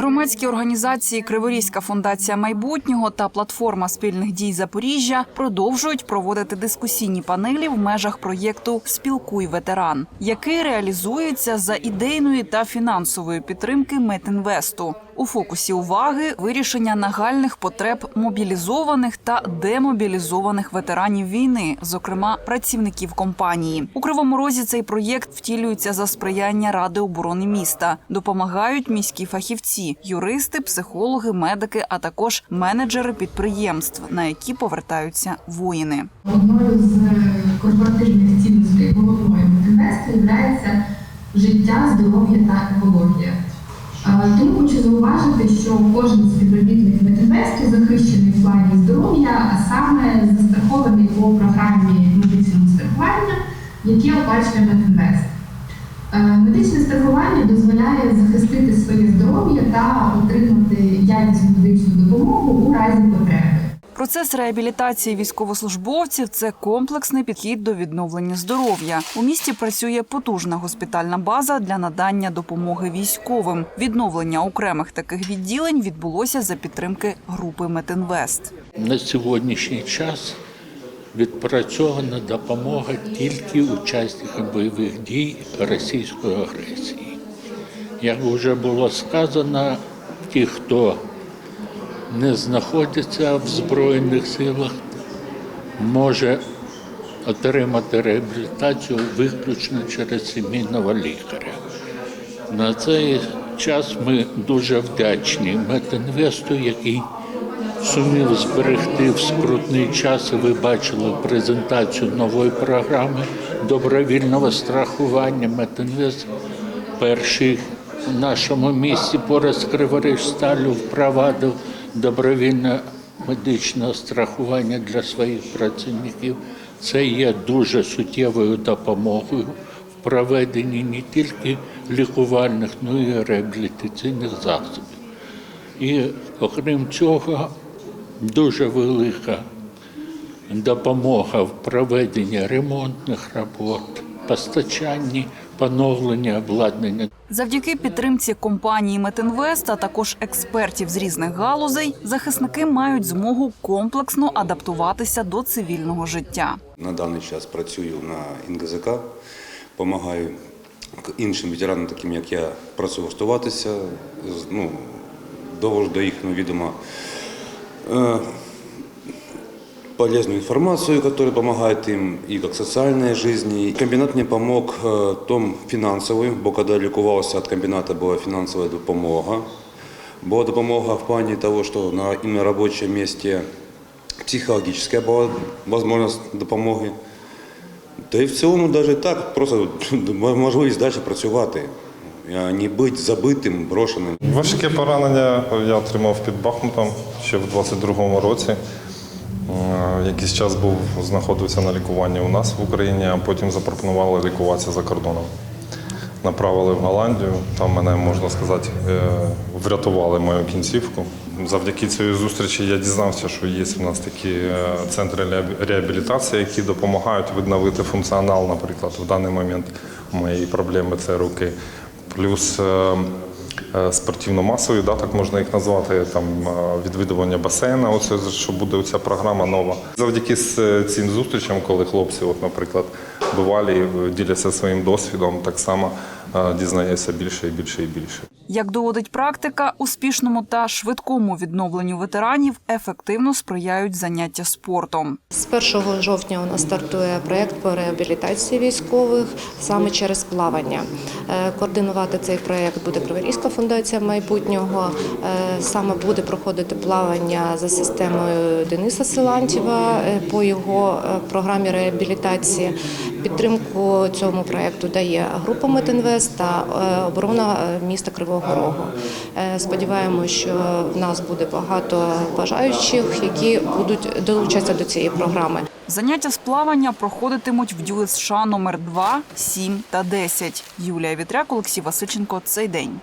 Громадські організації Криворізька фундація майбутнього та платформа спільних дій Запоріжжя продовжують проводити дискусійні панелі в межах проєкту Спілкуй ветеран, який реалізується за ідейної та фінансової підтримки Метінвесту. У фокусі уваги вирішення нагальних потреб мобілізованих та демобілізованих ветеранів війни, зокрема працівників компанії. У кривому розі цей проєкт втілюється за сприяння Ради оборони міста. Допомагають міські фахівці, юристи, психологи, медики, а також менеджери підприємств, на які повертаються воїни. Одною з корпоративних цінностей головної є життя, здоров'я та екологія. Тому хочу зауважити, що кожен співробітник Медінвесту захищений в плані здоров'я, а саме застрахований по програмі медичного страхування, яке оплачує Метинвест. Е, Медичне страхування дозволяє захистити своє здоров'я та отримати якісну медичну допомогу у разі потреби. Процес реабілітації військовослужбовців це комплексний підхід до відновлення здоров'я. У місті працює потужна госпітальна база для надання допомоги військовим. Відновлення окремих таких відділень відбулося за підтримки групи Метинвест. На сьогоднішній час відпрацьована допомога тільки учасникам бойових дій російської агресії. Як вже було сказано, ті, хто не знаходиться в Збройних силах, може отримати реабілітацію виключно через сімейного лікаря. На цей час ми дуже вдячні Метинвесту, який сумів зберегти в скрутний час. Ви бачили презентацію нової програми добровільного страхування. Метинвест перший в нашому місті поряд з Криворіжсталю впровадив добровільне медичне страхування для своїх працівників. Це є дуже суттєвою допомогою в проведенні не тільки лікувальних, але й реабілітаційних засобів. І окрім цього, дуже велика допомога в проведенні ремонтних робот, постачанні, поновленні обладнання. Завдяки підтримці компанії Метинвест, а також експертів з різних галузей, захисники мають змогу комплексно адаптуватися до цивільного життя. На даний час працюю на НГЗК, допомагаю іншим ветеранам, таким як я, працевлаштуватися, ну, довожу до їхнього відома е, полезную информацию, которая помогает им и как социальной жизни. Комбинат мне помог э, том фінансовий, бо коли лікувався від комбіната, була фінансова допомога. Була допомога в плані того, що на іменно робочому місці психологічна була можливість допомоги. Та й в цілому навіть так, просто можливість далі працювати, не бути забитим, брошеним. Важке поранення я отримав під Бахмутом ще в 22-му році. Е, Якийсь час був, знаходився на лікуванні у нас в Україні, а потім запропонували лікуватися за кордоном. Направили в Голландію, там мене, можна сказати, е, врятували мою кінцівку. Завдяки цій зустрічі я дізнався, що є в нас такі е, центри реабілітації, які допомагають відновити функціонал, наприклад, в даний момент моєї проблеми це руки. Плюс спортивно-масові, да, так можна їх назвати, там е, відвідування басейна, оце що буде ця програма нова. Завдяки цим зустрічам, коли хлопці, от, наприклад, бувалі е, діляться своїм досвідом, так само дізнаються більше і більше і більше. Як доводить практика, успішному та швидкому відновленню ветеранів ефективно сприяють заняття спортом. З 1 жовтня у нас стартує проєкт по реабілітації військових саме через плавання. Е, Координувати цей проєкт буде Криворізька фундація майбутнього. Е, Саме буде проходити плавання за системою Дениса Силантєва е, по його програмі реабілітації. Підтримку цьому проєкту дає група Метинвест та оборона міста Кривого Рогу. Е, Сподіваємося, що в нас буде багато бажаючих, які будуть долучатися до цієї програми. Заняття з плавання проходитимуть в ДЮСШ номер 2, 7 та 10. Юлія Вітряк, Олексій Васильченко. Цей день.